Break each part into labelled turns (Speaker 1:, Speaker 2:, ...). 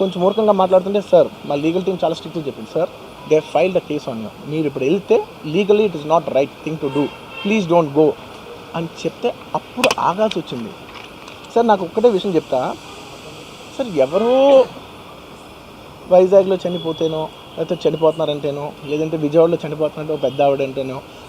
Speaker 1: కొంచెం మూర్ఖంగా మాట్లాడుతుంటే సార్ మా లీగల్ టీం చాలా స్ట్రిక్ట్గా చెప్పింది sir. They file the case on you మీరు ఇప్పుడు వెళ్తే legally it is not right thing to do please don't go అని చెప్తే అప్పుడు ఆగాల్సి వచ్చింది. సార్ నాకు ఒక్కటే విషయం చెప్తా. సార్ ఎవరో వైజాగ్లో చనిపోతేనో లేకపోతే చనిపోతున్నారంటేనో లేదంటే విజయవాడలో చనిపోతున్నారంటే ఒక పెద్ద ఆవిడంటేనో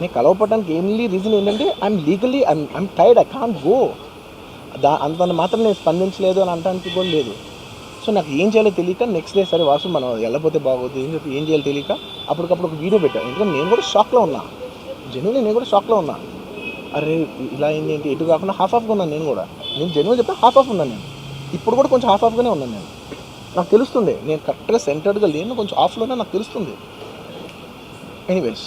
Speaker 1: నేను కలవపడడానికి ఏంలీ రీజన్ ఏంటంటే I'm legally I'm I'm tired I can't go the అంత మాత్రం నేను స్పందించలేదు అని అనడానికి కూడా లేదు. సో నాకు ఏం చేయాలో తెలియక నెక్స్ట్ డే సరే వాసు మనం వెళ్ళపోతే బాగోదు ఏం చెప్పి ఏం చేయాలో తెలియక అప్పటికప్పుడు ఒక వీడియో పెట్టాను. ఎందుకంటే నేను కూడా షాక్లో ఉన్నా. జెన్యున్ నేను కూడా షాక్లో ఉన్నా. అరే ఇలా ఏంటి? ఎటు కాకుండా హాఫ్ ఆఫ్గా ఉన్నాను నేను కూడా. నేను జెన్యున్ చెప్తే హాఫ్ ఆఫ్ ఉన్నాను నేను. ఇప్పుడు కూడా కొంచెం హాఫ్ ఆఫ్గానే ఉన్నాను నేను. నాకు తెలుస్తుంది నేను కరెక్ట్గా సెంటర్డ్గా లేను కొంచెం ఆఫ్లోనే నాకు తెలుస్తుంది ఎనీవేస్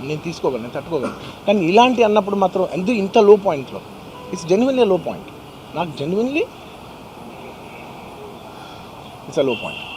Speaker 1: నేను తీసుకోగలను నేను తట్టుకోగలను. కానీ ఇలాంటి అన్నప్పుడు మాత్రం ఎందుకు ఇంత లో? పాయింట్లో ఇట్స్ జెన్యున్లీ లో పాయింట్ నాకు genuinely it's a low point